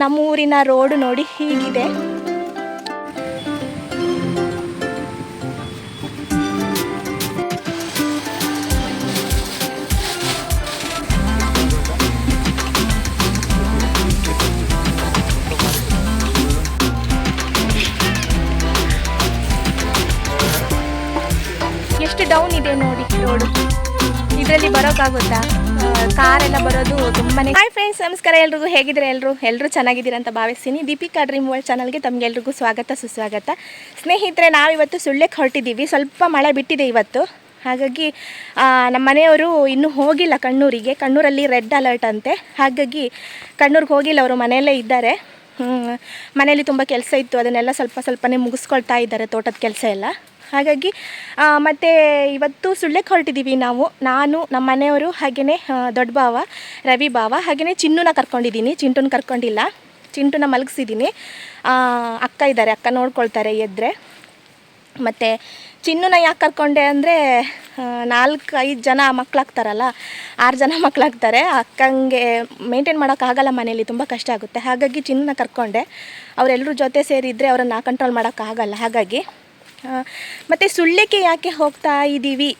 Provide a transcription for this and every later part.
ನಮ್ಮೂರಿನ ರೋಡ್ ನೋಡಿ ಹೀಗಿದೆ. ಎಷ್ಟು ಡೌನ್ ಇದೆ ನೋಡಿ ರೋಡು. ಇದರಲ್ಲಿ ಬರೋಕ್ಕಾಗುತ್ತಾ? ಕಾರೆಲ್ಲ ಬರೋದು ತುಂಬಾನೇ ಹಾಯ್ ಫ್ರೆಂಡ್ಸ್ ನಮಸ್ಕಾರ ಎಲ್ರಿಗೂ. ಹೇಗಿದ್ರೆ ಎಲ್ಲರೂ ಎಲ್ಲರೂ ಚೆನ್ನಾಗಿದ್ದೀರಾ ಅಂತ ಭಾವಿಸ್ತೀನಿ. ದೀಪಿಕಾ ಡ್ರೀಮ್ ವರ್ಲ್ಡ್ ಚಾನಲ್ಗೆ ತಮಗೆಲ್ರಿಗೂ ಸ್ವಾಗತ, ಸುಸ್ವಾಗತ. ಸ್ನೇಹಿತರೆ, ನಾವಿವತ್ತು ಸುಳ್ಳಕ್ಕೆ ಹೊರಟಿದ್ದೀವಿ. ಸ್ವಲ್ಪ ಮಳೆ ಬಿಟ್ಟಿದೆ ಇವತ್ತು. ಹಾಗಾಗಿ ನಮ್ಮ ಮನೆಯವರು ಇನ್ನೂ ಹೋಗಿಲ್ಲ ಕಣ್ಣೂರಿಗೆ. ಕಣ್ಣೂರಲ್ಲಿ ರೆಡ್ ಅಲರ್ಟ್ ಅಂತೆ. ಹಾಗಾಗಿ, ಕಣ್ಣೂರಿಗೆ ಹೋಗಿಲ್ಲ. ಅವರು ಮನೆಯಲ್ಲೇ ಇದ್ದಾರೆ. ಮನೆಯಲ್ಲಿ ತುಂಬ ಕೆಲಸ ಇತ್ತು. ಅದನ್ನೆಲ್ಲ ಸ್ವಲ್ಪ ಸ್ವಲ್ಪನೇ ಮುಗಿಸ್ಕೊಳ್ತಾ ಇದ್ದಾರೆ ತೋಟದ ಕೆಲಸ ಎಲ್ಲ. ಹಾಗಾಗಿ ಮತ್ತು ಇವತ್ತು ಸುಳ್ಳಕ್ಕೆ ಹೊರಟಿದ್ದೀವಿ ನಾವು. ನಾನು, ನಮ್ಮ ಮನೆಯವರು, ಹಾಗೆಯೇ ದೊಡ್ಡ ಭಾವ, ರವಿ ಭಾವ, ಹಾಗೆಯೇ ಚಿನ್ನುನ ಕರ್ಕೊಂಡಿದ್ದೀನಿ. ಚಿಂಟುನ ಕರ್ಕೊಂಡಿಲ್ಲ. ಚಿಂಟುನ ಮಲಗಿಸಿದ್ದೀನಿ. ಅಕ್ಕ ಇದ್ದಾರೆ. ಅಕ್ಕ ನೋಡ್ಕೊಳ್ತಾರೆ ಎದ್ದರೆ ಮತ್ತು ಚಿನ್ನುನ ಯಾಕೆ ಕರ್ಕೊಂಡೆ ಅಂದರೆ ನಾಲ್ಕು, ಐದು ಜನ ಮಕ್ಕಳಾಗ್ತಾರಲ್ಲ ಆರು ಜನ ಮಕ್ಕಳಾಗ್ತಾರೆ ಅಕ್ಕಂಗೆ ಮೇಂಟೈನ್ ಮಾಡೋಕ್ಕಾಗಲ್ಲ ಮನೇಲಿ ತುಂಬ ಕಷ್ಟ ಆಗುತ್ತೆ. ಹಾಗಾಗಿ ಚಿನ್ನೂನ ಕರ್ಕೊಂಡೆ. ಅವರೆಲ್ಲರೂ ಜೊತೆ ಸೇರಿದರೆ ಅವರನ್ನು ಕಂಟ್ರೋಲ್ ಮಾಡೋಕ್ಕಾಗಲ್ಲ ಹಾಗಾಗಿ ಮತ್ತು ಸುಳ್ಳಕ್ಕೆ ಯಾಕೆ ಹೋಗ್ತಾ ಇದ್ದೀವಿ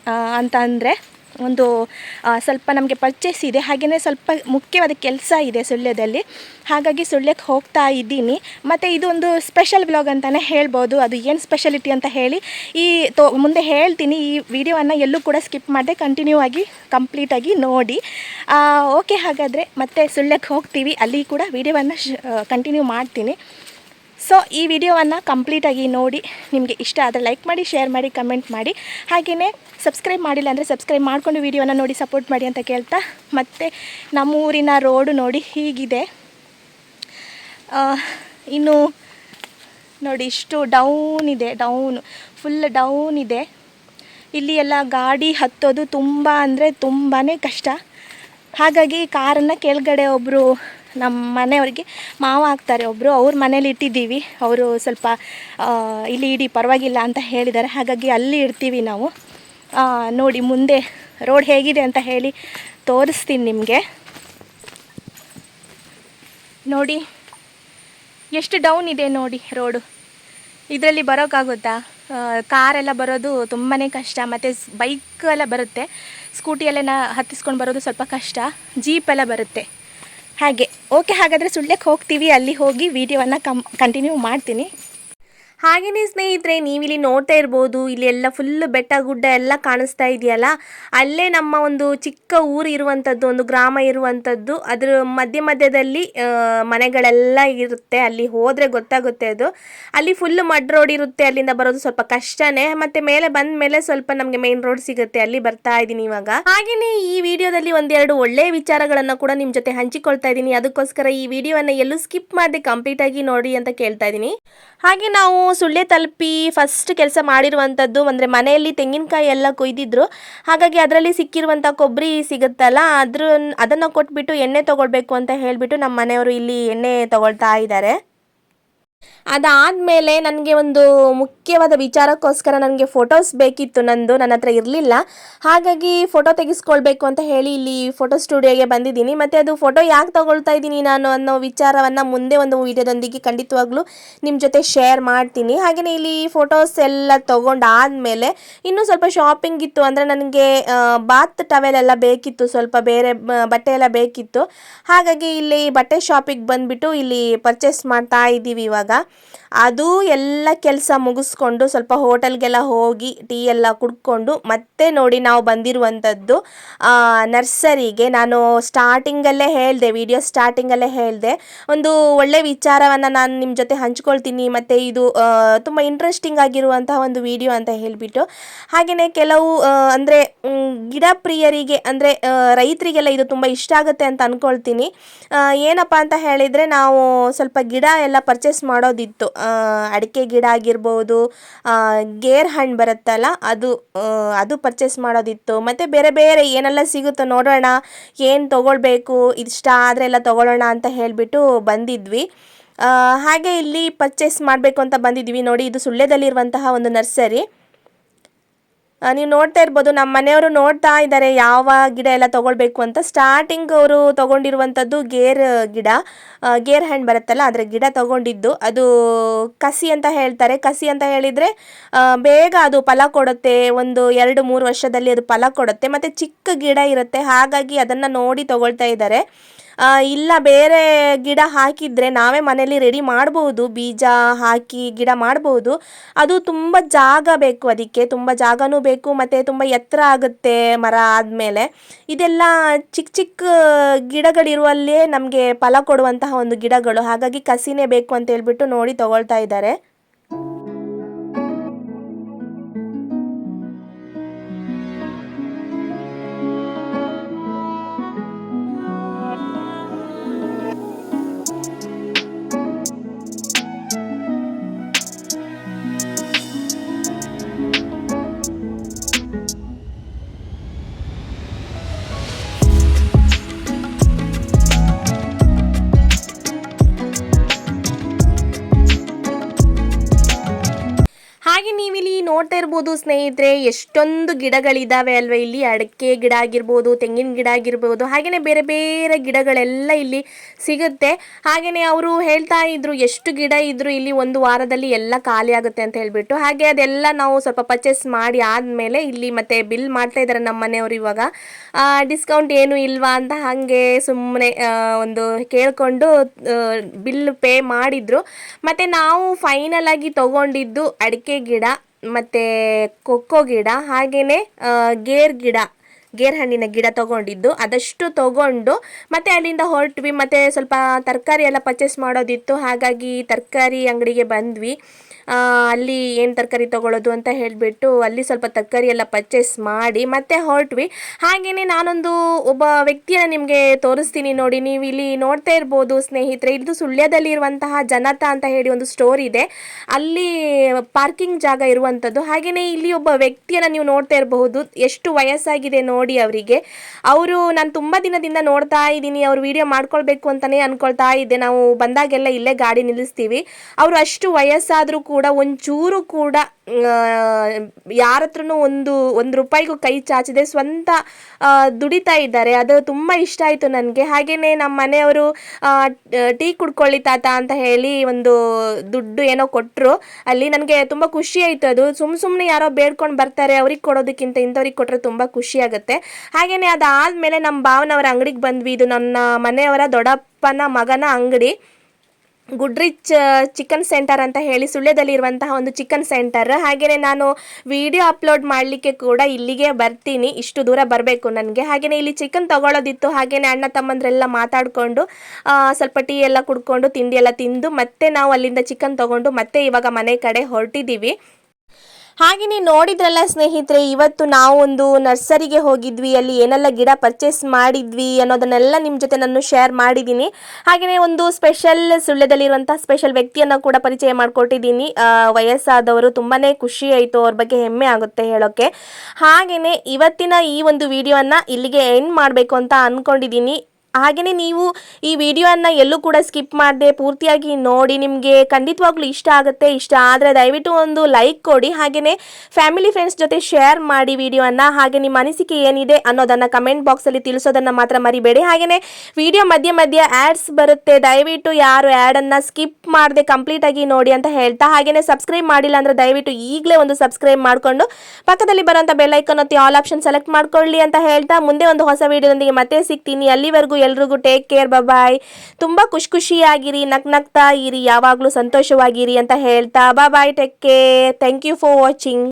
ಅಂತ ಅಂದರೆ ಒಂದು ಸ್ವಲ್ಪ ನಮಗೆ ಪರ್ಚೇಸ್ ಇದೆ ಹಾಗೆಯೇ ಸ್ವಲ್ಪ ಮುಖ್ಯವಾದ ಕೆಲಸ ಇದೆ ಸುಳ್ಯದಲ್ಲಿ. ಹಾಗಾಗಿ ಸುಳ್ಯಕ್ಕೆ ಹೋಗ್ತಾ ಇದ್ದೀನಿ. ಮತ್ತು ಇದೊಂದು ಸ್ಪೆಷಲ್ ಬ್ಲಾಗ್ ಅಂತಲೇ ಹೇಳ್ಬೋದು. ಅದು ಏನು ಸ್ಪೆಷಲಿಟಿ ಅಂತ ಹೇಳಿ, ಈ ತೋ, ಮುಂದೆ ಹೇಳ್ತೀನಿ. ಈ ವಿಡಿಯೋವನ್ನು ಎಲ್ಲೂ ಕೂಡ ಸ್ಕಿಪ್ ಮಾಡದೆ ಕಂಟಿನ್ಯೂ ಆಗಿ ಕಂಪ್ಲೀಟಾಗಿ ನೋಡಿ. ಓಕೆ ಹಾಗಾದರೆ ಮತ್ತೆ ಸುಳ್ಯಕ್ಕೆ ಹೋಗ್ತೀವಿ. ಅಲ್ಲಿ ಕೂಡ ವಿಡಿಯೋವನ್ನು ಕಂಟಿನ್ಯೂ ಮಾಡ್ತೀನಿ. ಸೊ, ಈ ವಿಡಿಯೋವನ್ನು ಕಂಪ್ಲೀಟಾಗಿ ನೋಡಿ, ನಿಮಗೆ ಇಷ್ಟ ಆದರೆ ಲೈಕ್ ಮಾಡಿ ಶೇರ್ ಮಾಡಿ ಕಮೆಂಟ್ ಮಾಡಿ. ಹಾಗೆಯೇ ಸಬ್ಸ್ಕ್ರೈಬ್ ಮಾಡಿಲ್ಲ ಅಂದರೆ ಸಬ್ಸ್ಕ್ರೈಬ್ ಮಾಡಿಕೊಂಡು ವಿಡಿಯೋನ ನೋಡಿ ಸಪೋರ್ಟ್ ಮಾಡಿ ಅಂತ ಕೇಳ್ತಾ. ಮತ್ತು ನಮ್ಮೂರಿನ ರೋಡು ನೋಡಿ ಹೀಗಿದೆ. ಇನ್ನು ನೋಡಿ ಇಷ್ಟು ಡೌನ್ ಇದೆ ಡೌನ್ ಫುಲ್ ಡೌನ್ ಇದೆ. ಇಲ್ಲಿ ಎಲ್ಲ ಗಾಡಿ ಹತ್ತೋದು ತುಂಬ ಅಂದರೆ ತುಂಬಾ ಕಷ್ಟ. ಹಾಗಾಗಿ ಕಾರನ್ನು ಕೆಳಗಡೆ ಒಬ್ಬರು ನಮ್ಮ ಮನೆಯವ್ರಿಗೆ ಮಾವ ಆಗ್ತಾರೆ ಒಬ್ಬರು ಅವ್ರ ಮನೇಲಿ ಇಟ್ಟಿದ್ದೀವಿ. ಅವರು ಸ್ವಲ್ಪ ಇಲ್ಲಿ ಇಡಿ, ಪರವಾಗಿಲ್ಲ ಅಂತ ಹೇಳಿದ್ದಾರೆ. ಹಾಗಾಗಿ ಅಲ್ಲಿ ಇರ್ತೀವಿ ನಾವು. ನೋಡಿ ಮುಂದೆ ರೋಡ್ ಹೇಗಿದೆ ಅಂತ ಹೇಳಿ ತೋರಿಸ್ತೀನಿ ನಿಮಗೆ. ನೋಡಿ, ಎಷ್ಟು ಡೌನ್ ಇದೆ ನೋಡಿ ರೋಡು. ಇದರಲ್ಲಿ ಬರೋಕ್ಕಾಗುತ್ತಾ? ಕಾರೆಲ್ಲ ಬರೋದು ತುಂಬಾ ಕಷ್ಟ. ಮತ್ತು ಬೈಕ್ ಎಲ್ಲ ಬರುತ್ತೆ. ಸ್ಕೂಟಿಯಲ್ಲೆಲ್ಲ ಹತ್ತಿಸ್ಕೊಂಡು ಬರೋದು ಸ್ವಲ್ಪ ಕಷ್ಟ. ಜೀಪ್ ಎಲ್ಲ ಬರುತ್ತೆ. ಹಾಗೆ ಓಕೆ ಹಾಗಾದರೆ ಸುಳ್ಯಕ್ಕೆ ಹೋಗ್ತೀವಿ ಅಲ್ಲಿ ಹೋಗಿ ವಿಡಿಯೋವನ್ನು ಕಂಟಿನ್ಯೂ ಮಾಡ್ತೀನಿ. ಹಾಗೆಯೇ ಸ್ನೇಹಿತರೆ, ನೀವಿಲ್ಲಿ ನೋಡ್ತಾ ಇರ್ಬೋದು, ಇಲ್ಲಿ ಎಲ್ಲ ಫುಲ್ ಬೆಟ್ಟ ಗುಡ್ಡ ಎಲ್ಲ ಕಾಣಿಸ್ತಾ ಇದೆಯಲ್ಲ? ಅಲ್ಲೇ ನಮ್ಮ ಒಂದು ಚಿಕ್ಕ ಊರು ಇರುವಂಥದ್ದು ಒಂದು ಗ್ರಾಮ ಇರುವಂಥದ್ದು ಅದ್ರ ಮಧ್ಯ ಮಧ್ಯದಲ್ಲಿ ಮನೆಗಳೆಲ್ಲ ಇರುತ್ತೆ. ಅಲ್ಲಿ ಹೋದರೆ ಗೊತ್ತಾಗುತ್ತೆ ಅದು. ಅಲ್ಲಿ ಫುಲ್ ಮಡ್ ರೋಡ್ ಇರುತ್ತೆ, ಅಲ್ಲಿಂದ ಬರೋದು ಸ್ವಲ್ಪ ಕಷ್ಟನೇ. ಮತ್ತೆ ಮೇಲೆ ಬಂದ ಮೇಲೆ ಸ್ವಲ್ಪ ನಮಗೆ ಮೇನ್ ರೋಡ್ ಸಿಗುತ್ತೆ, ಅಲ್ಲಿ ಬರ್ತಾ ಇದ್ದೀನಿ ಇವಾಗ. ಹಾಗೆಯೇ ಈ ವಿಡಿಯೋದಲ್ಲಿ ಒಂದೆರಡು ಒಳ್ಳೆಯ ವಿಚಾರಗಳನ್ನು ಕೂಡ ನಿಮ್ಮ ಜೊತೆ ಹಂಚಿಕೊಳ್ತಾ ಇದ್ದೀನಿ. ಅದಕ್ಕೋಸ್ಕರ ಈ ವಿಡಿಯೋವನ್ನು ಎಲ್ಲೂ ಸ್ಕಿಪ್ ಮಾಡದೆ ಕಂಪ್ಲೀಟ್ ಆಗಿ ನೋಡಿ ಅಂತ ಕೇಳ್ತಾ ಇದ್ದೀನಿ. ಹಾಗೆ ನಾವು ಸುಳ್ಳೆ ತಲುಪಿ ಫಸ್ಟ್ ಕೆಲಸ ಮಾಡಿರುವಂಥದ್ದು ಅಂದರೆ ಮನೆಯಲ್ಲಿ ತೆಂಗಿನಕಾಯಿ ಎಲ್ಲ ಕೊಯ್ದಿದ್ರು. ಹಾಗಾಗಿ ಅದರಲ್ಲಿ ಸಿಕ್ಕಿರುವಂಥ ಕೊಬ್ಬರಿ ಸಿಗುತ್ತಲ್ಲ ಅದ್ರ ಅದನ್ನು ಕೊಟ್ಬಿಟ್ಟು ಎಣ್ಣೆ ತೊಗೊಳ್ಬೇಕು ಅಂತ ಹೇಳಿಬಿಟ್ಟು ನಮ್ಮ ಮನೆಯವರು ಇಲ್ಲಿ ಎಣ್ಣೆ ತಗೊಳ್ತಾ ಇದ್ದಾರೆ. ಅದಾದಮೇಲೆ ನನಗೆ ಒಂದು ಮುಖ್ಯವಾದ ವಿಚಾರಕ್ಕೋಸ್ಕರ ನನಗೆ ಫೋಟೋಸ್ ಬೇಕಿತ್ತು, ನಂದು ನನ್ನ ಹತ್ರ ಇರಲಿಲ್ಲ. ಹಾಗಾಗಿ ಫೋಟೋ ತೆಗೆಸ್ಕೊಳ್ಬೇಕು ಅಂತ ಹೇಳಿ ಇಲ್ಲಿ ಫೋಟೋ ಸ್ಟುಡಿಯೋಗೆ ಬಂದಿದ್ದೀನಿ. ಮತ್ತು ಅದು ಫೋಟೋ ಯಾಕೆ ತಗೊಳ್ತಾ ಇದ್ದೀನಿ ನಾನು ಅನ್ನೋ ವಿಚಾರವನ್ನು ಮುಂದೆ ಒಂದು ವಿಡಿಯೋದೊಂದಿಗೆ ಖಂಡಿತವಾಗ್ಲೂ ನಿಮ್ಮ ಜೊತೆ ಶೇರ್ ಮಾಡ್ತೀನಿ. ಹಾಗೆಯೇ ಇಲ್ಲಿ ಫೋಟೋಸ್ ಎಲ್ಲ ತೊಗೊಂಡಾದಮೇಲೆ ಇನ್ನೂ ಸ್ವಲ್ಪ ಶಾಪಿಂಗ್ ಇತ್ತು ಅಂದರೆ ನನಗೆ ಬಾತ್ ಟವೆಲ್ ಎಲ್ಲ ಬೇಕಿತ್ತು, ಸ್ವಲ್ಪ ಬೇರೆ ಬಟ್ಟೆ ಎಲ್ಲ ಬೇಕಿತ್ತು. ಹಾಗಾಗಿ ಇಲ್ಲಿ ಬಟ್ಟೆ ಶಾಪಿಗೆ ಬಂದುಬಿಟ್ಟು ಇಲ್ಲಿ ಪರ್ಚೇಸ್ ಮಾಡ್ತಾ ಇದ್ದೀವಿ ಇವಾಗ. ಅದು ಎಲ್ಲ ಕೆಲಸ ಮುಗಿಸ್ಕೊಂಡು ಸ್ವಲ್ಪ ಹೋಟೆಲ್ಗೆಲ್ಲ ಹೋಗಿ ಟೀ ಎಲ್ಲ ಕುಡ್ಕೊಂಡು ಮತ್ತೆ ನೋಡಿ ನಾವು ಬಂದಿರುವಂಥದ್ದು ನರ್ಸರಿಗೆ. ನಾನು ಸ್ಟಾರ್ಟಿಂಗಲ್ಲೇ ಹೇಳಿದೆ, ವಿಡಿಯೋ ಸ್ಟಾರ್ಟಿಂಗಲ್ಲೇ ಹೇಳಿದೆ, ಒಂದು ಒಳ್ಳೆ ವಿಚಾರವನ್ನು ನಾನು ನಿಮ್ಮ ಜೊತೆ ಹಂಚ್ಕೊಳ್ತೀನಿ, ಮತ್ತು ಇದು ತುಂಬ ಇಂಟ್ರೆಸ್ಟಿಂಗ್ ಆಗಿರುವಂತಹ ಒಂದು ವಿಡಿಯೋ ಅಂತ ಹೇಳಿಬಿಟ್ಟು. ಹಾಗೆಯೇ ಕೆಲವು ಅಂದರೆ ಗಿಡ ಪ್ರಿಯರಿಗೆ, ಅಂದರೆ ರೈತರಿಗೆಲ್ಲ ಇದು ತುಂಬ ಇಷ್ಟ ಆಗುತ್ತೆ ಅಂತ ಅಂದ್ಕೊಳ್ತೀನಿ ಏನಪ್ಪಾ ಅಂತ ಹೇಳಿದರೆ ನಾವು ಸ್ವಲ್ಪ ಗಿಡ ಎಲ್ಲ ಪರ್ಚೇಸ್ ಮಾಡೋದಿತ್ತು. ಅಡಿಕೆ ಗಿಡ ಆಗಿರ್ಬೋದು ಗೇರ್ ಹಣ್ಣು ಬರುತ್ತಲ್ಲ, ಅದು ಅದು ಪರ್ಚೇಸ್ ಮಾಡೋದಿತ್ತು. ಮತ್ತು ಬೇರೆ ಬೇರೆ ಏನೆಲ್ಲ ಸಿಗುತ್ತೋ ನೋಡೋಣ, ಏನು ತೊಗೊಳ್ಬೇಕು, ಇಷ್ಟ ಆದರೆ ಎಲ್ಲ ತೊಗೊಳ್ಳೋಣ ಅಂತ ಹೇಳಿಬಿಟ್ಟು ಬಂದಿದ್ವಿ. ಹಾಗೆ ಇಲ್ಲಿ ಪರ್ಚೇಸ್ ಮಾಡಬೇಕು ಅಂತ ಬಂದಿದ್ವಿ. ನೋಡಿ, ಇದು ಸುಳ್ಳ್ಯದಲ್ಲಿರುವಂತಹ ಒಂದು ನರ್ಸರಿ. ನೀವು ನೋಡ್ತಾ ಇರ್ಬೋದು ನಮ್ಮ ಮನೆಯವರು ನೋಡ್ತಾ ಇದ್ದಾರೆ, ಯಾವ ಗಿಡ ಎಲ್ಲ ತಗೊಳ್ಬೇಕು ಅಂತ. ಸ್ಟಾರ್ಟಿಂಗ್ ಅವರು ತಗೊಂಡಿರುವಂಥದ್ದು ಗೇರ್ ಗಿಡ. ಗೇರ್ ಹಣ್ಣು ಬರುತ್ತಲ್ಲ, ಅದರ ಗಿಡ ತಗೊಂಡಿದ್ದು. ಅದು ಕಸಿ ಅಂತ ಹೇಳ್ತಾರೆ. ಕಸಿ ಅಂತ ಹೇಳಿದರೆ ಬೇಗ ಅದು ಫಲ ಕೊಡುತ್ತೆ. ಒಂದು ಎರಡು, ಮೂರು ವರ್ಷದಲ್ಲಿ ಅದು ಫಲ ಕೊಡುತ್ತೆ. ಮತ್ತು ಚಿಕ್ಕ ಗಿಡ ಇರುತ್ತೆ. ಹಾಗಾಗಿ ಅದನ್ನು ನೋಡಿ ತಗೊಳ್ತಾ ಇದ್ದಾರೆ. ಇಲ್ಲ, ಬೇರೆ ಗಿಡ ಹಾಕಿದರೆ ನಾವೇ ಮನೇಲಿ ರೆಡಿ ಮಾಡ್ಬೋದು, ಬೀಜ ಹಾಕಿ ಗಿಡ ಮಾಡ್ಬೋದು. ಅದು ತುಂಬ ಜಾಗ ಬೇಕು ಅದಕ್ಕೆ, ತುಂಬ ಜಾಗನೂ ಬೇಕು, ಮತ್ತು ತುಂಬ ಎತ್ತರ ಆಗುತ್ತೆ ಮರ ಆದಮೇಲೆ. ಇದೆಲ್ಲ ಚಿಕ್ಕ ಚಿಕ್ಕ ಗಿಡಗಳಿರುವಲ್ಲೇ ನಮಗೆ ಫಲ ಕೊಡುವಂತಹ ಒಂದು ಗಿಡಗಳು. ಹಾಗಾಗಿ ಕಸಿನೇ ಬೇಕು ಅಂತ ಹೇಳ್ಬಿಟ್ಟು ನೋಡಿ ತಗೊಳ್ತಾ ಇದ್ದಾರೆ. ನೋಡ್ತಾ ಇರ್ಬೋದು ಸ್ನೇಹಿತರೆ, ಎಷ್ಟೊಂದು ಗಿಡಗಳಿದ್ದಾವೆ ಅಲ್ವಾ? ಇಲ್ಲಿ ಅಡಿಕೆ ಗಿಡ ಆಗಿರ್ಬೋದು, ತೆಂಗಿನ ಗಿಡ ಆಗಿರ್ಬೋದು ಹಾಗೆಯೇ ಬೇರೆ ಬೇರೆ ಗಿಡಗಳೆಲ್ಲ ಇಲ್ಲಿ ಸಿಗುತ್ತೆ. ಹಾಗೆಯೇ ಅವರು ಹೇಳ್ತಾ ಇದ್ರು, ಎಷ್ಟು ಗಿಡ ಇದ್ರು ಇಲ್ಲಿ ಒಂದು ವಾರದಲ್ಲಿ ಎಲ್ಲ ಖಾಲಿ ಆಗುತ್ತೆ ಅಂತ ಹೇಳ್ಬಿಟ್ಟು. ಹಾಗೆ ಅದೆಲ್ಲ ನಾವು ಸ್ವಲ್ಪ ಪರ್ಚೇಸ್ ಮಾಡಿ ಆದ್ಮೇಲೆ ಇಲ್ಲಿ ಮತ್ತೆ ಬಿಲ್ ಮಾಡ್ತಾ ಇದ್ದಾರೆ ನಮ್ಮ ಮನೆಯವರು ಇವಾಗ. ಡಿಸ್ಕೌಂಟ್ ಏನು ಇಲ್ವಾ ಅಂತ ಹಾಗೆ ಸುಮ್ಮನೆ ಒಂದು ಕೇಳಿಕೊಂಡು ಬಿಲ್ ಪೇ ಮಾಡಿದ್ರು. ಮತ್ತು ನಾವು ಫೈನಲ್ ಆಗಿ ತಗೊಂಡಿದ್ದು ಅಡಿಕೆ ಗಿಡ. ಮತ್ತು ಕೊಕ್ಕೋ ಗಿಡ ಹಾಗೆಯೇ ಗೇರ್ ಗಿಡ, ಗೇರ್ ಹಣ್ಣಿನ ಗಿಡ ತಗೊಂಡಿದ್ದು. ಅದಷ್ಟು ತಗೊಂಡು ಮತ್ತೆ ಅಲ್ಲಿಂದ ಹೊರಟ್ವಿ. ಮತ್ತೆ ಸ್ವಲ್ಪ ತರಕಾರಿ ಎಲ್ಲ ಪರ್ಚೇಸ್ ಮಾಡೋದಿತ್ತು. ಹಾಗಾಗಿ ತರಕಾರಿ ಅಂಗಡಿಗೆ ಬಂದ್ವಿ. ಅಲ್ಲಿ ಏನು ತರಕಾರಿ ತಗೊಳ್ಳೋದು ಅಂತ ಹೇಳಿಬಿಟ್ಟು ಅಲ್ಲಿ ಸ್ವಲ್ಪ ತರಕಾರಿ ಎಲ್ಲ ಪರ್ಚೇಸ್ ಮಾಡಿ ಮತ್ತೆ ಹೊರಟ್ವಿ. ಹಾಗೆಯೇ ನಾನೊಂದು ಒಬ್ಬ ವ್ಯಕ್ತಿಯನ್ನು ನಿಮಗೆ ತೋರಿಸ್ತೀನಿ ನೋಡಿ. ನೀವು ಇಲ್ಲಿ ನೋಡ್ತಾ ಇರ್ಬೋದು ಸ್ನೇಹಿತರೆ ಇದು ಸುಳ್ಯದಲ್ಲಿರುವಂತಹ ಜನತಾ ಅಂತ ಹೇಳಿ ಒಂದು ಸ್ಟೋರ್ ಇದೆ. ಅಲ್ಲಿ ಪಾರ್ಕಿಂಗ್ ಜಾಗ ಇರುವಂಥದ್ದು ಹಾಗೆಯೇ ಇಲ್ಲಿ ಒಬ್ಬ ವ್ಯಕ್ತಿಯನ್ನು ನೀವು ನೋಡ್ತಾ ಇರಬಹುದು. ಎಷ್ಟು ವಯಸ್ಸಾಗಿದೆ ನೋಡಿ ಅವರಿಗೆ. ಅವರು ನಾನು ತುಂಬ ದಿನದಿಂದ ನೋಡ್ತಾ ಇದ್ದೀನಿ, ಅವ್ರು ವಿಡಿಯೋ ಮಾಡ್ಕೊಳ್ಬೇಕು ಅಂತಲೇ ಅನ್ಕೊಳ್ತಾ ಇದ್ದೆ. ನಾವು ಬಂದಾಗೆಲ್ಲ ಇಲ್ಲೇ ಗಾಡಿ ನಿಲ್ಲಿಸ್ತೀವಿ. ಅವರು ಅಷ್ಟು ವಯಸ್ಸಾದರೂ ಕೂಡ ಒಂಚೂರು ಕೂಡ ಯಾರ ಹತ್ರನೂ ಒಂದು ಒಂದು ರೂಪಾಯಿಗೂ ಕೈ ಚಾಚದೆ, ಸ್ವಂತ ದುಡಿತಾ ಇದ್ದಾರೆ. ಅದು ತುಂಬ ಇಷ್ಟ ಆಯಿತು ನನಗೆ. ಹಾಗೆಯೇ ನಮ್ಮ ಮನೆಯವರು ಟೀ ಕುಡ್ಕೊಳ್ಳಿ ತಾತ ಅಂತ ಹೇಳಿ ಒಂದು ದುಡ್ಡು ಏನೋ ಕೊಟ್ಟರು ಅಲ್ಲಿ ನನಗೆ ತುಂಬ ಖುಷಿ ಆಯಿತು ಅದು. ಸುಮ್ಮ ಸುಮ್ಮನೆ ಯಾರೋ ಬೇಡ್ಕೊಂಡು ಬರ್ತಾರೆ, ಅವ್ರಿಗೆ ಕೊಡೋದಕ್ಕಿಂತ ಇಂಥವ್ರಿಗೆ ಕೊಟ್ಟರೆ ತುಂಬ ಖುಷಿ ಆಗುತ್ತೆ. ಹಾಗೆಯೇ ಅದಾದಮೇಲೆ ನಮ್ಮ ಭಾವನವರ ಅಂಗಡಿಗೆ ಬಂದ್ವಿ. ಇದು ನನ್ನ ಮನೆಯವರ ದೊಡ್ಡಪ್ಪನ ಮಗನ ಅಂಗಡಿ. ಗುಡ್ ರಿಚ್ ಚಿಕನ್ ಸೆಂಟರ್ ಅಂತ ಹೇಳಿ ಸುಳ್ಯದಲ್ಲಿರುವಂತಹ ಒಂದು ಚಿಕನ್ ಸೆಂಟರ್. ಹಾಗೆಯೇ ನಾನು ವಿಡಿಯೋ ಅಪ್ಲೋಡ್ ಮಾಡಲಿಕ್ಕೆ ಕೂಡ ಇಲ್ಲಿಗೆ ಬರ್ತೀನಿ. ಇಷ್ಟು ದೂರ ಬರಬೇಕು ನನಗೆ. ಹಾಗೆಯೇ ಇಲ್ಲಿ ಚಿಕನ್ ತಗೊಳ್ಳೋದಿತ್ತು ಹಾಗೆಯೇ ಅಣ್ಣ ತಮ್ಮಂದ್ರೆಲ್ಲ ಮಾತಾಡಿಕೊಂಡು ಸ್ವಲ್ಪ ಟೀ ಎಲ್ಲ ಕುಡ್ಕೊಂಡು ತಿಂಡಿ ಎಲ್ಲ ತಿಂದು ಮತ್ತೆ ನಾವು ಅಲ್ಲಿಂದ ಚಿಕನ್ ತಗೊಂಡು ಮತ್ತೆ ಇವಾಗ ಮನೆ ಕಡೆ ಹೊರಟಿದ್ದೀವಿ. ಹಾಗೆ ನೀವು ನೋಡಿದ್ರಲ್ಲ ಸ್ನೇಹಿತರೆ, ಇವತ್ತು ನಾವು ಒಂದು ನರ್ಸರಿಗೆ ಹೋಗಿದ್ವಿ, ಅಲ್ಲಿ ಏನೆಲ್ಲ ಗಿಡ ಪರ್ಚೇಸ್ ಮಾಡಿದ್ವಿ ಅನ್ನೋದನ್ನೆಲ್ಲ ನಿಮ್ಮ ಜೊತೆ ನಾನು ಶೇರ್ ಮಾಡಿದ್ದೀನಿ. ಹಾಗೆಯೇ ಒಂದು ಸ್ಪೆಷಲ್ ಸುಳ್ಯದಲ್ಲಿರುವಂಥ ಸ್ಪೆಷಲ್ ವ್ಯಕ್ತಿಯನ್ನು ಕೂಡ ಪರಿಚಯ ಮಾಡಿಕೊಟ್ಟಿದ್ದೀನಿ. ವಯಸ್ಸಾದವರು ತುಂಬಾ ಖುಷಿ ಆಯಿತು, ಅವ್ರ ಬಗ್ಗೆ ಹೆಮ್ಮೆ ಆಗುತ್ತೆ ಹೇಳೋಕ್ಕೆ ಹಾಗೆಯೇ ಇವತ್ತಿನ ಈ ಒಂದು ವಿಡಿಯೋನ ಇಲ್ಲಿಗೆ ಎಂಡ್ ಮಾಡಬೇಕು ಅಂತ ಅಂದ್ಕೊಂಡಿದ್ದೀನಿ ಹಾಗೆಯೇ ನೀವು ಈ ವಿಡಿಯೋನ ಎಲ್ಲೂ ಕೂಡ ಸ್ಕಿಪ್ ಮಾಡದೆ ಪೂರ್ತಿಯಾಗಿ ನೋಡಿ, ನಿಮಗೆ ಖಂಡಿತವಾಗ್ಲೂ ಇಷ್ಟ ಆಗುತ್ತೆ, ಇಷ್ಟ ಆದರೆ ದಯವಿಟ್ಟು ಒಂದು ಲೈಕ್ ಕೊಡಿ. ಹಾಗೆಯೇ ಫ್ಯಾಮಿಲಿ ಫ್ರೆಂಡ್ಸ್ ಜೊತೆ ಶೇರ್ ಮಾಡಿ ವಿಡಿಯೋನ. ಹಾಗೆ ನಿಮ್ಮ ಅನಿಸಿಕೆ ಏನಿದೆ ಅನ್ನೋದನ್ನು ಕಮೆಂಟ್ ಬಾಕ್ಸಲ್ಲಿ ತಿಳಿಸೋದನ್ನು ಮಾತ್ರ ಮರಿಬೇಡಿ. ಹಾಗೆಯೇ ವಿಡಿಯೋ ಮಧ್ಯೆ ಮಧ್ಯೆ ಆ್ಯಡ್ಸ್ ಬರುತ್ತೆ. ದಯವಿಟ್ಟು ಯಾರು ಆ್ಯಡನ್ನು ಸ್ಕಿಪ್ ಮಾಡದೆ ಕಂಪ್ಲೀಟಾಗಿ ನೋಡಿ ಅಂತ ಹೇಳ್ತಾ. ಹಾಗೆಯೇ ಸಬ್ಸ್ಕ್ರೈಬ್ ಮಾಡಿಲ್ಲ ಅಂದರೆ ದಯವಿಟ್ಟು ಈಗಲೇ ಒಂದು ಸಬ್ಸ್ಕ್ರೈಬ್ ಮಾಡಿಕೊಂಡು ಪಕ್ಕದಲ್ಲಿ ಬರುವಂಥ ಬೆಲ್ಲೈಕನ್ ಒತ್ತಿ ಆಲ್ ಆಪ್ಷನ್ ಸೆಲೆಕ್ಟ್ ಮಾಡ್ಕೊಳ್ಳಿ ಅಂತ ಹೇಳ್ತಾ. ಮುಂದೆ ಒಂದು ಹೊಸ ವಿಡಿಯೋದೊಂದಿಗೆ ಮತ್ತೆ ಸಿಗ್ತೀನಿ. ಅಲ್ಲಿವರೆಗೂ ಎಲ್ರಿಗೂ ಟೇಕ್ ಕೇರ್ ಬಾಯ್ ತುಂಬ ಖುಷಿ ಖುಷಿಯಾಗಿರಿ ನಗ್ ನಗ್ತಾ ಇರಿ, ಯಾವಾಗಲೂ ಸಂತೋಷವಾಗಿರಿ ಅಂತ ಹೇಳ್ತಾ bye take care thank you for watching